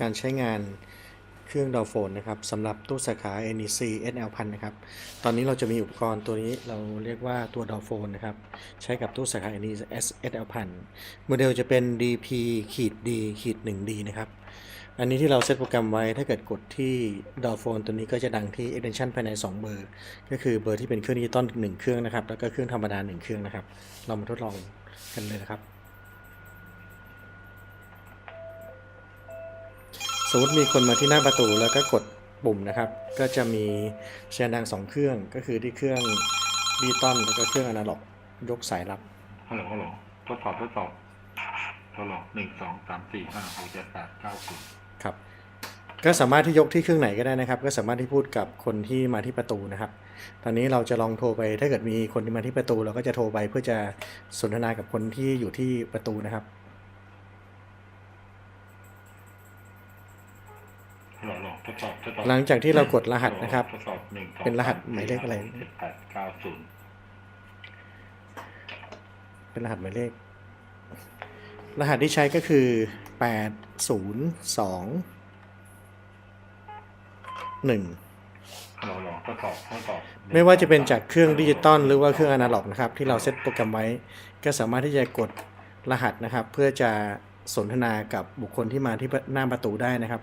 การใช้งานเครื่องดาวโฟนนะครับสำหรับตู้สาขา NEC SL 1000 นะครับ ตอนนี้เราจะมีอุปกรณ์ตัวนี้เราเรียกว่าตัวดาวโฟนนะครับ ใช้กับตู้สาขา NEC SL 1000 โมเดลจะเป็น DP ขีด D ขีด 1D นะครับ อันนี้ที่เราเซตโปรแกรมไว้ถ้าเกิดกดที่ดาวโฟนตัวนี้ก็จะดังที่ extension ภายใน 2 เบอร์ ก็คือเบอร์ที่เป็นเครื่องดิจิตอล1เครื่องนะครับ แล้วก็เครื่องธรรมดา 1 เครื่องนะครับ เรามาทดลองกันเลยนะครับ มมติมีคนมาที่หน้าประตูแล้วก็กดปุ่มนะครับ ก็จะมีเสียงดังสองเครื่องก็คือที่เครื่องดิจิตอลแล้วก็เครื่องอนาล็อก ยกสายรับฮัลโหลฮัลโหลทดสอบทดสอบทดลองหนึ่งสองสามสี่ห้าหกเจ็ดแปดเก้าสิบครับ ก็สามารถที่ยกที่เครื่องไหนก็ได้นะครับ ก็สามารถที่พูดกับคนที่มาที่ประตูนะครับ ตอนนี้เราจะลองโทรไปถ้าเกิดมีคนที่มาที่ประตู เราก็จะโทรไปเพื่อจะสนทนากับคนที่อยู่ที่ประตูนะครับ ฮัลโหลฮัลโหลทดสอบทดสอบหลังจากที่เรากดรหัสนะครับทดสอบหนึ่งสองเป็นรหัสสสี่หมายเลขอะไรเจ็ดแปดเก้าศูนย์เป็นรหัสหมายเลข รหัสที่ใช้ก็คือ8 0 2 1ฮัลโหลฮัลโหลทดสอบทดสอบไม่ว่าจะเป็นจากเครื่องดิจิตอลหรือว่าเครื่องอนาล็อกนะครับ ที่เราเซตโปรแกรมไว้ ก็สามารถที่จะกดรหัสนะครับ เพื่อจะสนทนากับบุคคลที่มาที่หน้าประตูได้นะครับ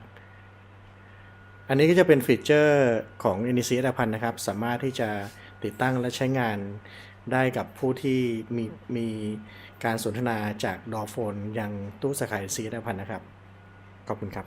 อันนี้ก็จะเป็นฟีเจอร์ของ NEC อัตพันธ์นะครับ สามารถที่จะติดตั้งและใช้งานได้กับผู้ที่มีมีการสนทนาจากดอโฟนยังตู้สาขา NEC อัตพันธ์นะครับ ขอบคุณครับ